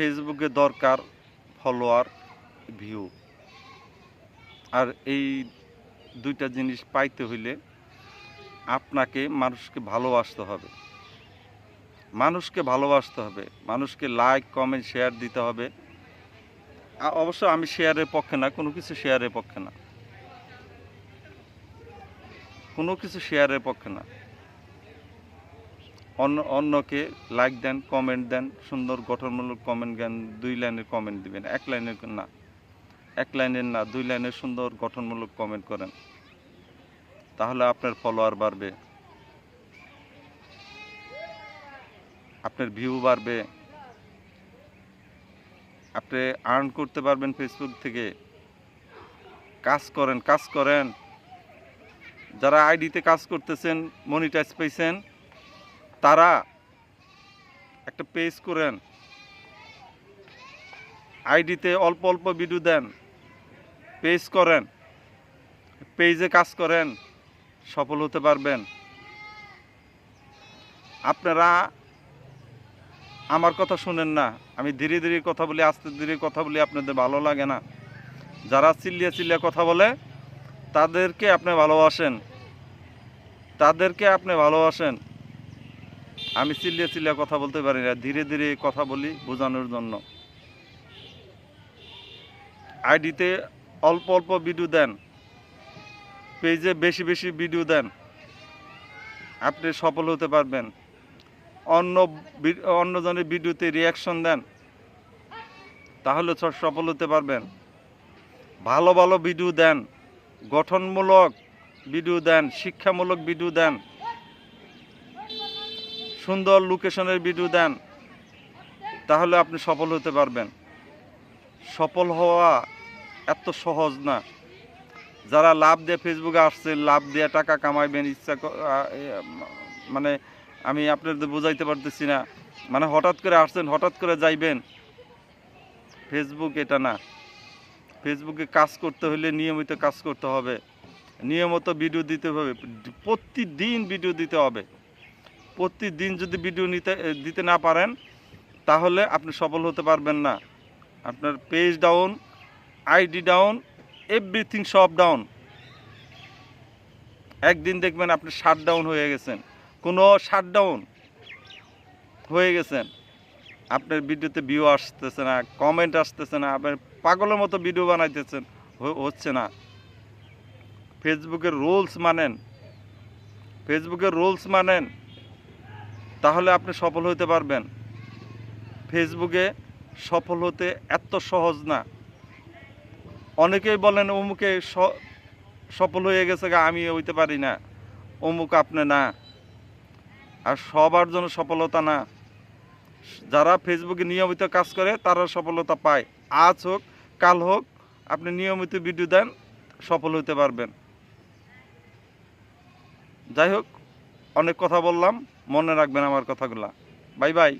ফেসবুকে দরকার follower view আর এই দুইটা জিনিস পাইতে হইলে আপনাকে মানুষকে ভালোবাসতে হবে। মানুষকে ভালোবাসতে হবে। মানুষকে লাইক কমেন্ট শেয়ার দিতে হবে। অবশ্য আমি শেয়ারের পক্ষে না, কোনো কিছু শেয়ারের পক্ষে না। কোনো কিছু শেয়ারের পক্ষে না। অন্য, অন্যকে লাইক দেন কমেন্ট দেন, সুন্দর গঠনমূলক কমেন্ট দেন, দুই লাইনের কমেন্ট দিবেন, এক লাইনের না, এক লাইনের না, দুই লাইনের সুন্দর গঠনমূলক কমেন্ট করেন। তাহলে আপনার ফলোয়ার বাড়বে। আপনার ভিউ বাড়বে। আপনি আর্ন করতে পারবেন ফেসবুক থেকে। কাজ করেন কাজ করেন। যারা আইডিতে কাজ করতেছেন মনিটাইজ পেয়েছেন তারা একটা পেজ করেন। আইডিতে অল্প অল্প ভিডিও দেন পেজ করেন পেজে কাজ করেন, সফল হতে পারবেন। আপনারা আমার কথা শুনেন না, আমি ধীরে ধীরে কথা বলি, আস্তে ধীরে কথা বলি, আপনাদের ভালো লাগে না। যারা চিল্লিয়ে চিল্লিয়ে কথা বলে, তাদেরকে আপনি ভালোবাসেন। তাদেরকে আপনি ভালোবাসেন। আমি চিল্লিয়ে চিল্লিয়ে কথা বলতে পারি না, ধীরে ধীরে কথা বলি বোঝানোর জন্য। আইডিতে অল্প অল্প ভিডিও দেন, পেজে বেশি বেশি ভিডিও দেন, আপনি সফল হতে পারবেন। অন্য অন্যজনের ভিডিওতে রিয়াকশন দেন, তাহলে সফল হতে পারবেন। ভালো ভালো ভিডিও দেন, গঠনমূলক ভিডিও দেন, শিক্ষামূলক ভিডিও দেন সুন্দর লোকেশনের ভিডিও দেন, তাহলে আপনি সফল হতে পারবেন। সফল হওয়া এত সহজ না। যারা লাভ দিয়ে ফেসবুকে আসছেন লাভ দিয়ে টাকা কামাইবেন, ইচ্ছা মানে আমি আপনাদের বোঝাইতে পারতেছি না। মানে হঠাৎ করে আসছেন, হঠাৎ করে যাইবেন। ফেসবুক এটা না। ফেসবুকে কাজ করতে হলে নিয়মিত কাজ করতে হবে। নিয়মিত ভিডিও দিতে হবে। প্রতিদিন ভিডিও দিতে হবে। প্রতিদিন যদি ভিডিও নিতে দিতে না পারেন, তাহলে আপনি সফল হতে পারবেন না। আপনার page down ID down everything সব ডাউন একদিন দেখবেন আপনি শাট ডাউন হয়ে গেছেন। কোনো শাট ডাউন হয়ে গেছেন। আপনার ভিডিওতে ভিউ আসতেছে না কমেন্ট আসতেছে না, আপনার পাগলের মতো ভিডিও বানাইতেছেন হচ্ছে না। ফেসবুকের রুলস মানেন। ফেসবুকের রুলস মানেন। তাহলে আপনি সফল হতে পারবেন। ফেসবুকে সফল হতে এত সহজ না। অনেকেই বলেন অমুকে সফল হয়ে গেছে গা, আমি হইতে পারি না। অমুক আপনি না। আর সবার জন্য সফলতা না। যারা ফেসবুকে নিয়মিত কাজ করে তারা সফলতা পায়। আজ হোক কাল হোক আপনি নিয়মিত ভিডিও দেন সফল হতে পারবেন। যাই হোক অনেক কথা বললাম। মনে রাখবেন আমার কথাগুলা। Bye bye.